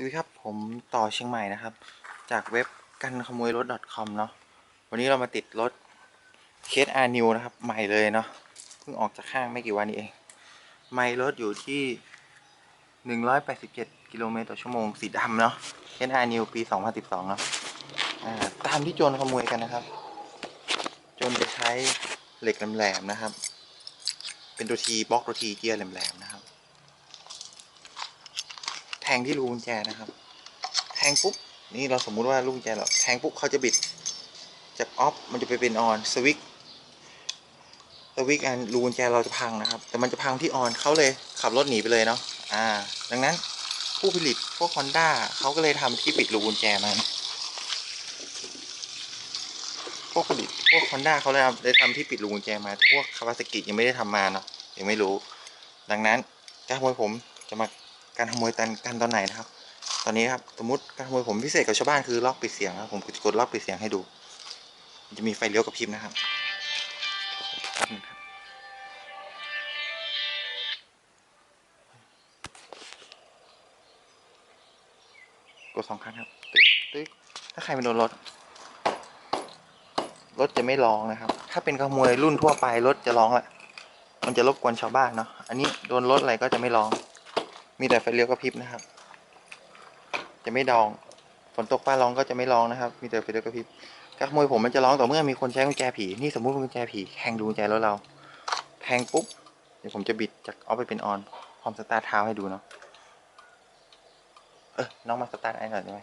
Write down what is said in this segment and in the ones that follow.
สวัสดีครับผมต่อเชียงใหม่นะครับ จากเว็บกันขโมยรถ .com เนาะวันนี้เรามาติดรถเคสอาร์นิวนะครับ ใหม่เลยเนาะเพิ่งออกจากห้างไม่กี่วันนี้เอง ไม่รถอยู่ที่ 187 กิโลเมตรต่อชั่วโมงสีดำเนาะเคสอาร์นิวปี 2012 เนาะอ่าตามที่โจรขโมยกันนะครับ โจรจะใช้เหล็กแหลมๆนะครับ เป็นตัวทีบล็อกตัวทีเกียร์แหลมๆนะ ทงที่รูกุญแจนะครับ แทงปุ๊บนี่เราสมมุติว่าลูกกุญแจเราแทงปุ๊บเขาจะบิดจากออฟมันจะไปเป็นออนสวิกสวิกอันรูกุญแจเราจะพังนะครับ แต่มันจะพังที่ออนเขาเลยขับรถหนีไปเลยเนาะอ่า ดังนั้นผู้ผลิตพวก Honda เขาก็เลยทำที่ปิดรูกุญแจมาพวกผลิตพวก Honda เขาเลยทำเลยทำที่ปิดรูกุญแจมาแต่พวกคาวาซากิยังไม่ได้ทำมาเนาะยังไม่รู้ ดังนั้นการขโมยผมจะมา การขโมยตันกันตอนไหนนะครับ ตอนนี้ครับสมมติการขโมยผมพิเศษกับชาวบ้านคือล็อกปิดเสียงครับผมกดล็อกปิดเสียงให้ดู จะมีไฟเลี้ยวกับพริบนะครับแป๊บนึงครับกดสองครั้งครับตึ๊กตึ๊กถ้าใครไปโดนรถรถจะไม่ร้องนะครับ ถ้าเป็นขโมยรุ่นทั่วไปรถจะร้องแหละ มันจะรบกวนชาวบ้านเนาะ อันนี้โดนรถอะไรก็จะไม่ร้อง มีแต่ไฟเลี้ยวกระพริบนะครับ จะไม่ดองฝนตกฟ้าร้องก็จะไม่ร้องนะครับ มีแต่ไฟเลี้ยวกระพริบการขโมยผมมันจะร้องต่อเมื่อมีคนใช้กุญแจผีนี่สมมุติเป็นกุญแจผีแทงดูกุญแจรถเราแทงปุ๊บเดี๋ยวผมจะบิดจากออฟไปเป็นออนพร้อมสตาร์ทเท้าให้ดูเนาะเออน้องมาสตาร์ทไอ้หน่อยได้ไหม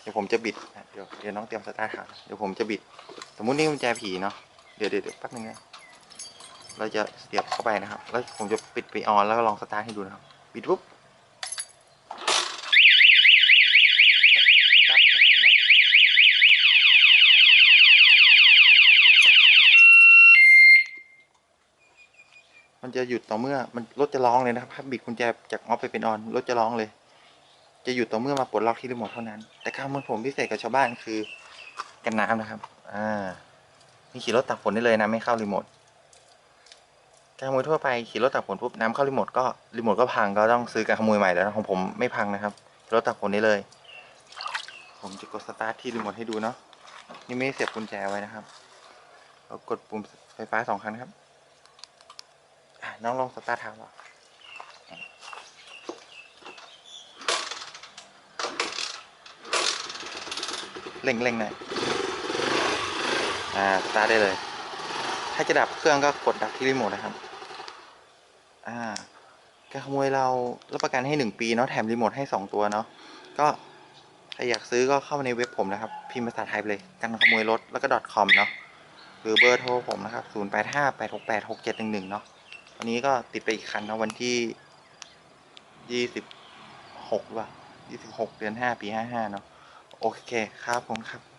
เดี๋ยวผมจะบิดเดี๋ยวเดี๋ยวน้องเตรียมสตาร์ทเท้าเดี๋ยวผมจะบิด สมมุตินี่กุญแจผีเนาะเดี๋ยวเดี๋ยวเดี๋ยวแป๊บนึงนะเราจะเสียบเข้าไปนะครับ แล้วผมจะปิดไปออนแล้วก็ลองสตาร์ทให้ดูนะครับ ปิดปุ๊บสตาร์ทสตาร์ทลองมัน จะหยุดต่อเมื่อมันรถจะร้องเลยนะครับถ้าบิดกุญแจจากออฟไปเป็นออนรถจะร้องเลย จะหยุดต่อเมื่อมาปลดล็อกที่รีโมทเท่านั้น แต่กามันผมพิเศษกับชาวบ้านคือกันน้ำนะครับ อ่านี่ขี่รถตักฝนได้เลยนะไม่เข้ารีโมทการขโมยทั่วไปขี่รถตักฝนปุ๊บน้ำเข้ารีโมทก็รีโมทก็พังก็ต้องซื้อการขโมยใหม่แล้วนะของผมไม่พังนะครับรถตักฝนได้เลย ผมจะกดสตาร์ทที่รีโมทให้ดูเนาะนี่ไม่เสียบกุญแจไว้นะครับเรากดปุ่มไฟฟ้าสองครั้งครับ น้องลองสตาร์ทเท้าเราเร่งเร่งหน่อยอ่าสตาร์ทได้เลย ถ้าจะดับเครื่องก็กดดับที่รีโมทนะครับ อ่าการขโมยเรารับประกันให้หนึ่งปีเนาะแถมรีโมทให้สองตัวเนาะก็ใครอยากซื้อก็เข้ามาในเว็บผมนะครับ พิมพ์ภาษาไทยไปเลยกันขโมยรถแล้วก็ .com เนาะหรือเบอร์โทรผมนะครับ 0 8 5 8 6 8 6 7 1 1 เนาะ นี้ก็ติดไปอีกคันนะวันที่ยี่สิบหกว่ะยี่สิบหกเดือนห้าปีห้าห้าเนาะโอเคครับผมครับ